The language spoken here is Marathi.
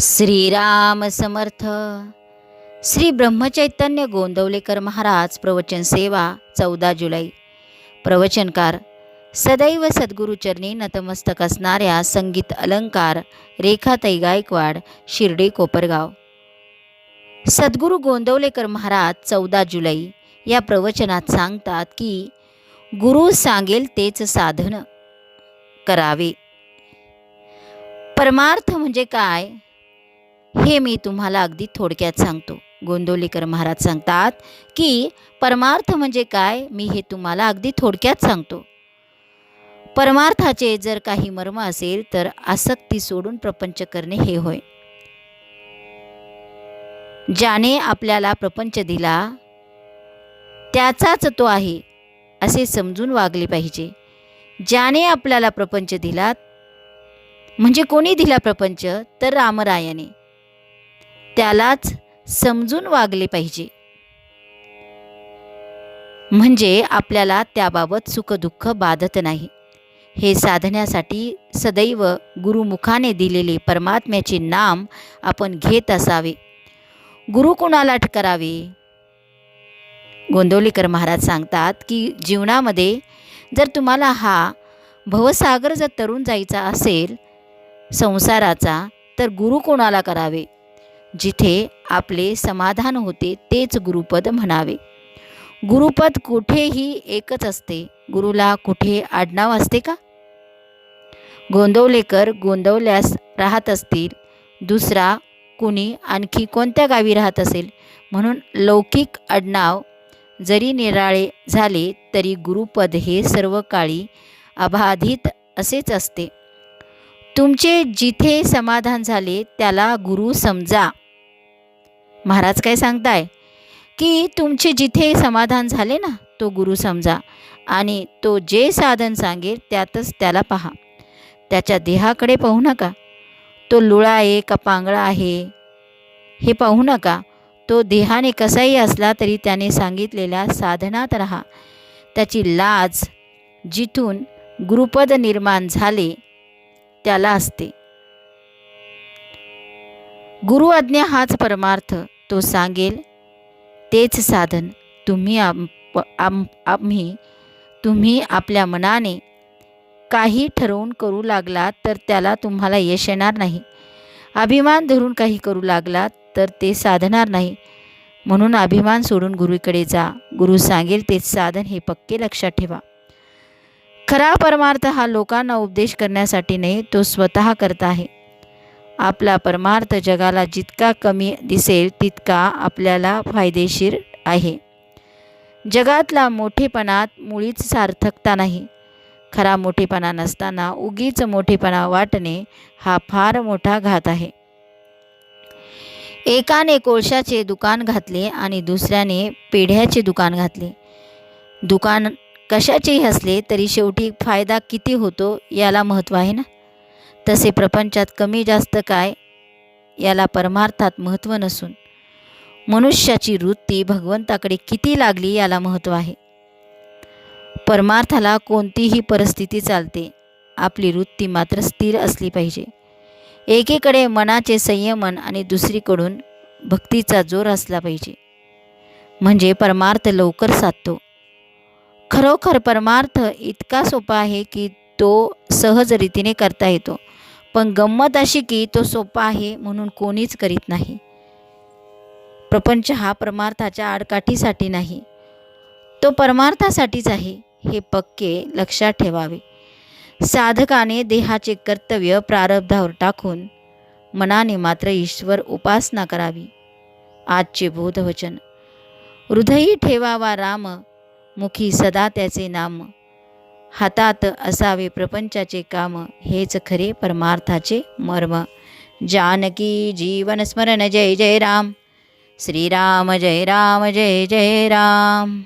श्रीराम समर्थ. श्री ब्रह्मचैतन्य गोंदवलेकर महाराज प्रवचन सेवा चौदा जुलै. प्रवचनकार सदैव सद्गुरुचरणी नतमस्तक असणाऱ्या संगीत अलंकार रेखाताई गायकवाड शिर्डी कोपरगाव. सद्गुरू गोंदवलेकर महाराज चौदा जुलै. या प्रवचनात सांगतात की गुरु सांगेल तेच साधन करावे. परमार्थ म्हणजे काय? हे मी तुम्हाला अगदी थोडक्यात सांगतो. गोंदवलेकर महाराज सांगतात की परमार्थ म्हणजे काय? मी हे तुम्हाला अगदी थोडक्यात सांगतो. परमार्थाचे जर काही मर्म असेल तर आसक्ती सोडून प्रपंच करणे हे होय. ज्याने आपल्याला प्रपंच दिला त्याचाच तो आहे असे समजून वागले पाहिजे. ज्याने आपल्याला प्रपंच दिला म्हणजे कोणी दिला प्रपंच? तर रामरायाने. त्यालाच समजून वागले पाहिजे. म्हणजे आपल्याला त्याबाबत सुखदुःख बाधत नाही. हे साधण्यासाठी सदैव गुरुमुखाने दिलेले परमात्म्याचे नाम आपण घेत असावे. गुरु कुणाला करावे गोंदवलीकर महाराज सांगतात की जीवनामध्ये जर तुम्हाला हा भवसागर जर तरुण जायचा असेल संसाराचा तर गुरु कोणाला करावे? जिथे आपले समाधान होते तेच गुरुपद म्हणावे. गुरुपद कुठेही एकच असते. गुरुला कुठे आडनाव असते का? गोंदवलेकर गोंदवल्यास राहत असतील. दुसरा कुणी आणखी कोणत्या गावी राहत असेल? म्हणून लौकिक आडनाव जरी निराळे झाले तरी गुरुपद हे सर्व काळी अबाधित असेच असते. तुमचे जिथे समाधान झाले त्याला गुरु समजा. महाराज काय सांगताय? की तुमचे जिथे समाधान झाले ना तो गुरु समजा. आणि तो जे साधन सांगेल त्यातच त्याला पहा. त्याच्या देहाकडे पाहू नका. तो लुळा आहे का पांगळा आहे हे पाहू नका. तो देहाने कसाही असला तरी त्याने सांगितलेल्या साधनात राहा. त्याची लाज जिथून गुरुपद निर्माण झाले त्याला असते. गुरु आज्ञा हाच परमार्थ तो सांगेल तेच साधन तुम्ही आम आम आम्ही तुम्ही आपल्या मनाने काही ठरवून करू लागलात तर त्याला तुम्हाला यश येणार नाही. अभिमान धरून काही करू लागलात तर ते साधणार नाही. म्हणून अभिमान सोडून गुरुकडे जा. गुरु सांगेल तेच साधन हे पक्के लक्षात ठेवा. खरा परमार्थ हा लोकांना उपदेश करण्यासाठी नाही तो स्वतः करता आहे. आपला परमार्थ जगाला जितका कमी दिसेल तितका आपल्याला फायदेशीर आहे. जगातला मोठेपणात मुळीच सार्थकता नाही. खरा मोठेपणा नसताना उगीच मोठेपणा वाटणे हा फार मोठा घात आहे. एकाने कोळशाचे दुकान घातले आणि दुसऱ्याने पेढ्याचे दुकान घातले. दुकान कशाचेही असले तरी शेवटी फायदा किती होतो याला महत्त्व आहे ना? तसे प्रपंचात कमी जास्त काय? याला परमार्थात महत्त्व नसून. मनुष्याची वृत्ती भगवंताकडे किती लागली याला महत्त्व आहे. परमार्थाला कोणतीही परिस्थिती चालते. आपली वृत्ती मात्र स्थिर असली पाहिजे. एकीकडे मनाचे संयमन आणि दुसरीकडून भक्तीचा जोर असला पाहिजे. म्हणजे परमार्थ लवकर साधतो. खरोखर परमार्थ इतका सोपा आहे की तो सहज रीतीने करता येतो. पण गंमत अशी की तो सोपा आहे म्हणून कोणीच करीत नाही. प्रपंच हा परमार्थाच्या आडकाठीसाठी नाही. तो परमार्थासाठीच आहे हे पक्के लक्षात ठेवावे. साधकाने देहाचे कर्तव्य प्रारब्धावर टाकून मनाने मात्र ईश्वर उपासना करावी. आजचे बोधवचन. हृदयी ठेवावा राम मुखी सदा त्याचे नाम. हातात असावे प्रपंचाचे काम हेच खरे परमार्थाचे मर्म. जानकी जीवन स्मरण जय जय राम. श्रीराम जय राम जय जय राम.